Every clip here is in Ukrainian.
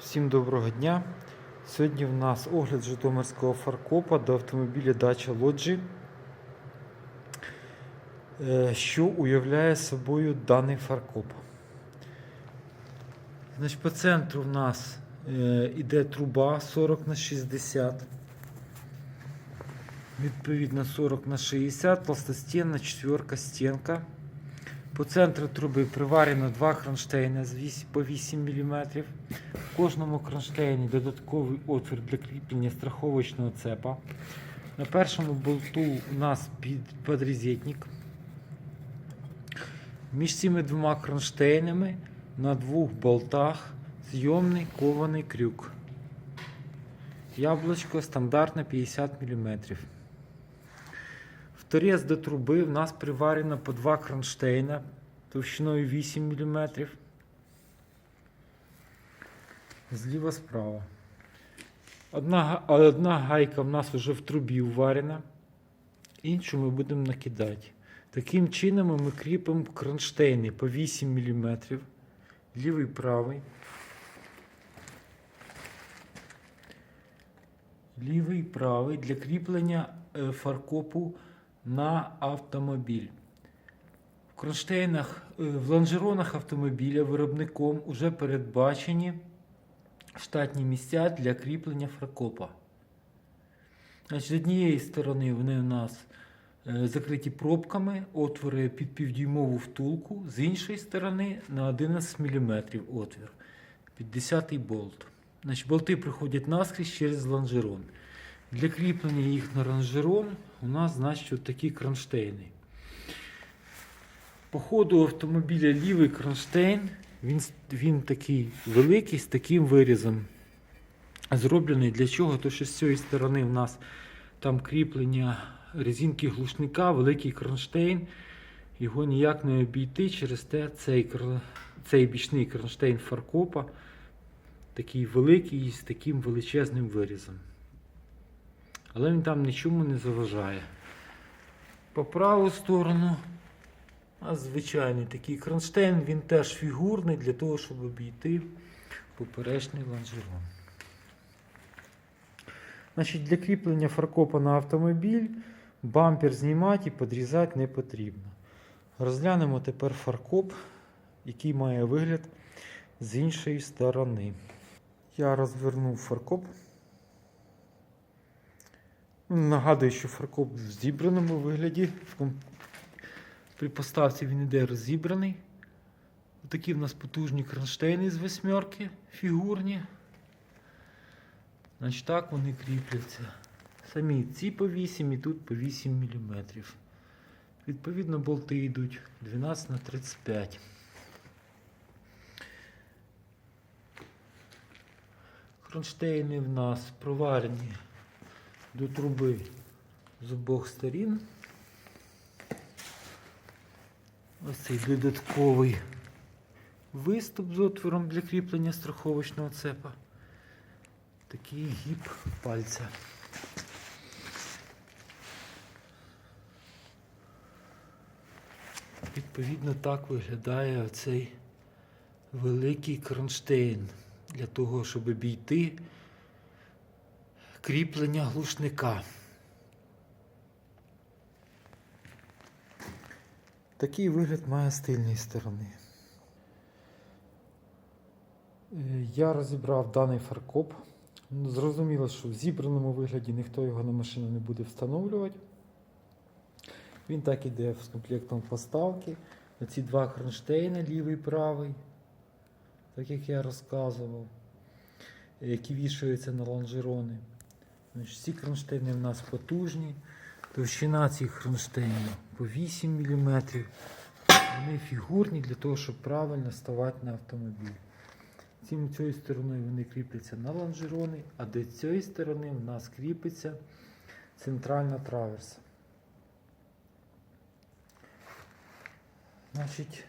Всім доброго дня. Сьогодні в нас огляд Житомирського фаркопа до автомобіля Дача Лоджі. Е, Що уявляє собою даний фаркоп? Значить, по центру в нас е, іде труба 40 на 60. Відповідно 40 на 60, толстостінна четверка стінка. По центру труби приварено два кронштейни по 8 мм. В кожному кронштейні додатковий отвір для кріплення страховочного цепа. На першому болту у нас під. Між цими двома кронштейнами на двох болтах зйомний кований крюк. Яблучко стандартне 50 мм. Торець до труби в нас приварено по два кронштейна товщиною 8 мм. Зліва справа. Одна, одна гайка в нас вже в трубі уварена, іншу ми будемо накидати. Таким чином ми кріпимо кронштейни по 8 мм, лівий правий. Лівий правий для кріплення е, фаркопу на автомобіль. В кронштейнах, е, в лонжеронах автомобіля виробником вже передбачені штатні місця для кріплення фаркопа. Значить, з однієї сторони вони у нас е, закриті пробками, отвори під півдюймову втулку, з іншої сторони на 11 мм отвір, під 10 болт. Значить, болти приходять наскрізь через лонжерон. Для кріплення їх на лонжерон у нас значить от такі кронштейни. По ходу автомобіля лівий кронштейн, він, він такий великий з таким вирізом. Зроблений для чого? То що з цієї сторони в нас там кріплення резинки глушника, великий кронштейн. Його ніяк не обійти через те цей, цей бічний кронштейн фаркопа такий великий з таким величезним вирізом. Але він там нічому не заважає. По праву сторону а звичайний такий кронштейн, він теж фігурний для того, щоб обійти поперечний лонжерон. Значить, для кріплення фаркопа на автомобіль бампер знімати і підрізати не потрібно. Розглянемо тепер фаркоп, який має вигляд з іншої сторони. Я розвернув фаркоп. Нагадую, що фаркоп в зібраному вигляді. При поставці він іде розібраний. Такі в нас потужні кронштейни з восьмерки фігурні. Значить так вони кріпляться. Самі ці по 8 і тут по 8 мм. Відповідно, болти йдуть 12 на 35. Кронштейни в нас проварені до труби з обох сторін. Ось цей додатковий виступ з отвором для кріплення страховочного цепа. Такий гіб пальця. Відповідно, так виглядає цей великий кронштейн для того, щоб обійти кріплення глушника. Такий вигляд має з тильної сторони. Е, Я розібрав даний фаркоп. Зрозуміло, що в зібраному вигляді ніхто його на машину не буде встановлювати. Він так іде з комплектом поставки. Оці два кронштейни, лівий і правий, так як я розказував, які вішаються на лонжерони. Ці кронштейни в нас потужні. Товщина цих кронштейнів по 8 мм. Вони фігурні для того, щоб правильно ставати на автомобіль. Цим цією стороною вони кріпляться на лонжерони, а до цієї сторони в нас кріпиться центральна траверса. Значить,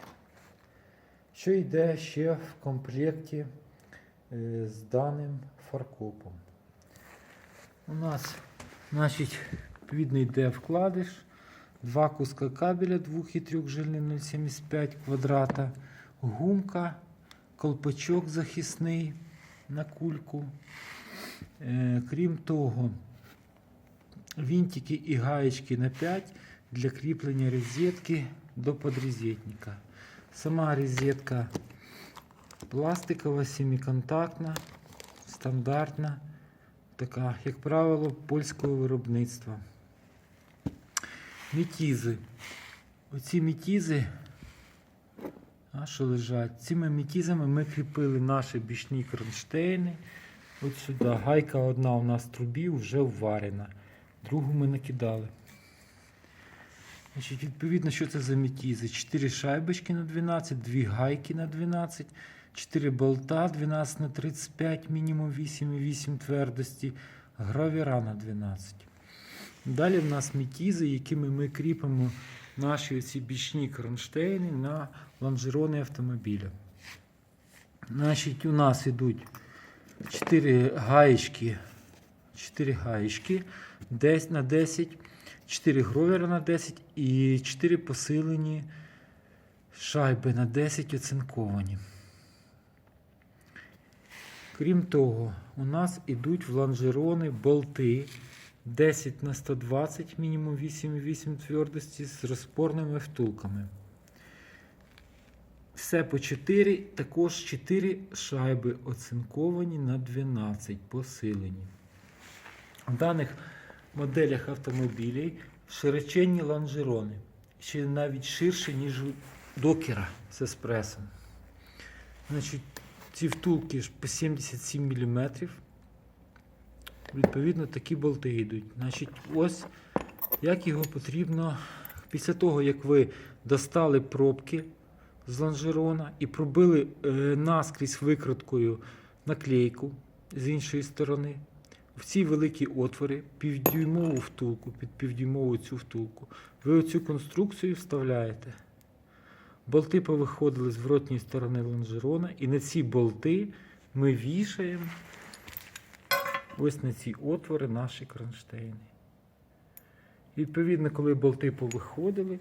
що йде ще в комплекті е, з даним фаркопом? У нас, значить, відповідно йде вкладиш, два куска кабеля 2 і 3 жильний 0,75 квадрата, гумка, колпачок захисний на кульку. Е, Крім того, винтики і гаєчки на 5 для кріплення розетки до подрозетника. Сама розетка пластикова, семиконтактна, стандартна, така, як правило, польського виробництва. Мітізи. Оці мітізи, а що лежать? Цими мітізами ми кріпили наші бічні кронштейни. От сюди. Гайка одна у нас в трубі вже вварена. Другу ми накидали. Значить, відповідно, що це за мітізи? 4 шайбочки на 12, 2 гайки на 12, 4 болта 12 на 35, мінімум 8,8 твердості, гравіра на 12. Далі в нас мітізи, якими ми кріпимо наші оці бічні кронштейни на лонжерони автомобіля. Значить, у нас йдуть 4 гаєчки, 4 гаєчки 10 на 10, 4 гровера на 10 і 4 посилені шайби на 10 оцинковані. Крім того, у нас йдуть в лонжерони болти 10 на 120, мінімум 8,8 твердості з розпорними втулками. Все по 4, також 4 шайби оцинковані на 12 посилені. В даних моделях автомобілів широченні лонжерони, ще навіть ширше, ніж у докера з еспресом. Значить, ці втулки ж по 77 мм. Відповідно, такі болти йдуть. Значить, ось як його потрібно, після того, як ви достали пробки з лонжерона і пробили е, наскрізь викруткою наклейку з іншої сторони. В ці великі отвори, півдюймову втулку, під півдюймову цю втулку, ви оцю конструкцію вставляєте. Болти повиходили з воротньої сторони лонжерона, і на ці болти ми вішаємо ось на ці отвори наші кронштейни. Відповідно, коли болти повиходили,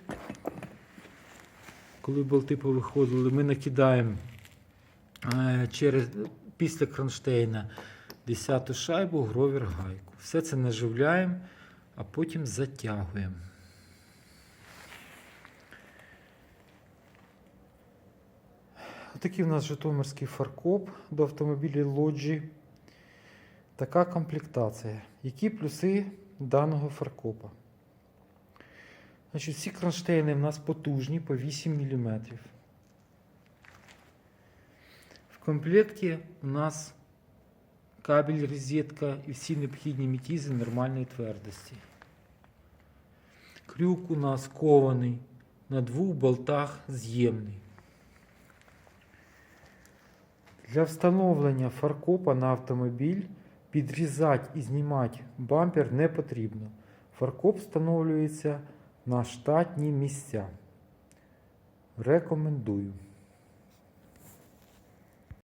коли болти повиходили, ми накидаємо е, через, після кронштейна 10 шайбу, гровер гайку. Все це наживляємо, а потім затягуємо. Отакий у нас Житомирський фаркоп до автомобілів лоджі. Така комплектація. Які плюси даного фаркопа? Значить, Всі кронштейни в нас потужні по 8 мм. В комплекті у нас кабель, розетка і всі необхідні мітізи нормальної твердості. Крюк у нас кований на двох болтах з'ємний. Для встановлення фаркопа на автомобіль підрізати і знімати бампер не потрібно. Фаркоп встановлюється на штатні місця. Рекомендую.